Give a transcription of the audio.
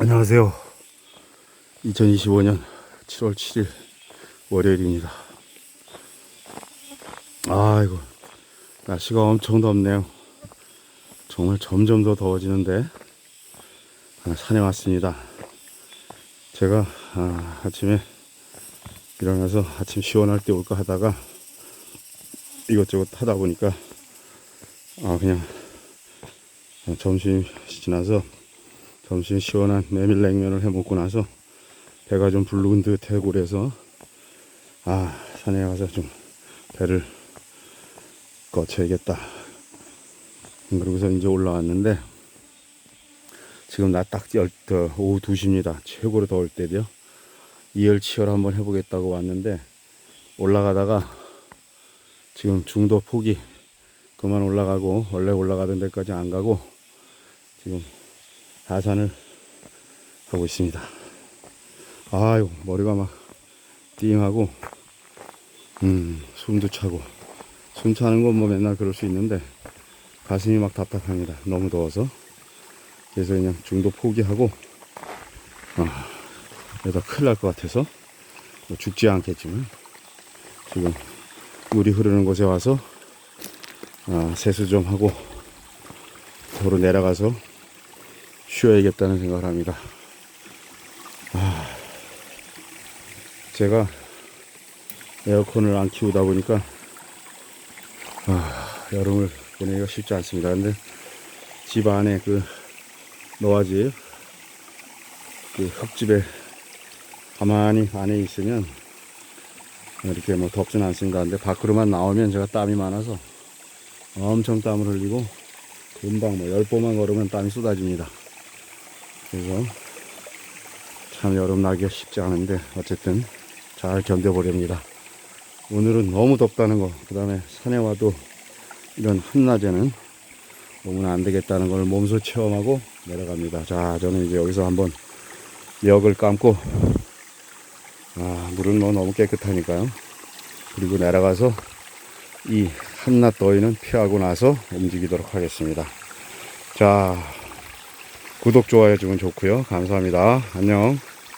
안녕하세요. 2025년 7월 7일 월요일입니다. 아이고, 날씨가 엄청 덥네요. 정말 점점 더 더워지는데, 아, 산에 왔습니다. 제가 아, 아침에 일어나서 아침 시원할 때 올까 하다가 이것저것 하다 보니까 아, 그냥 점심 지나서 점심 시원한 메밀냉면을 해 먹고 나서 배가 좀 부르는 듯하고 그래서 아 산에 가서 좀 배를 거쳐야겠다. 그러고서 이제 올라왔는데 지금 낮딱 오후 2시입니다. 최고로 더울 때도요. 이열치열 한번 해보겠다고 왔는데 올라가다가 지금 중도 폭이 그만 올라가고 원래 올라가던 데까지 안 가고 지금 하산을 하고 있습니다. 아유 머리가 막 띵하고 음 숨도 차고 숨 차는 건 뭐 맨날 그럴 수 있는데 가슴이 막 답답합니다. 너무 더워서 그래서 그냥 중도 포기하고 아 이러다 큰일 날 것 같아서 뭐 죽지 않겠지만 지금 물이 흐르는 곳에 와서 아, 세수 좀 하고 도로 내려가서 쉬어야겠다는 생각을 합니다. 아, 제가 에어컨을 안 키우다 보니까 아, 여름을 보내기가 쉽지 않습니다. 근데 집 안에 그 노아집 그 흙집에 가만히 안에 있으면 이렇게 뭐 덥진 않습니다. 근데 밖으로만 나오면 제가 땀이 많아서 엄청 땀을 흘리고 금방 뭐열 보만 걸으면 땀이 쏟아집니다. 그래서 참 여름 나기가 쉽지 않은데 어쨌든 잘 견뎌보렵니다. 오늘은 너무 덥다는 거, 그 다음에 산에 와도 이런 한낮에는 오면 안 되겠다는 걸 몸소 체험하고 내려갑니다. 자, 저는 이제 여기서 한번 역을 감고, 아, 물은 뭐 너무 깨끗하니까요. 그리고 내려가서 이 한낮 더위는 피하고 나서 움직이도록 하겠습니다. 자, 구독, 좋아요 주면 좋고요. 감사합니다. 안녕.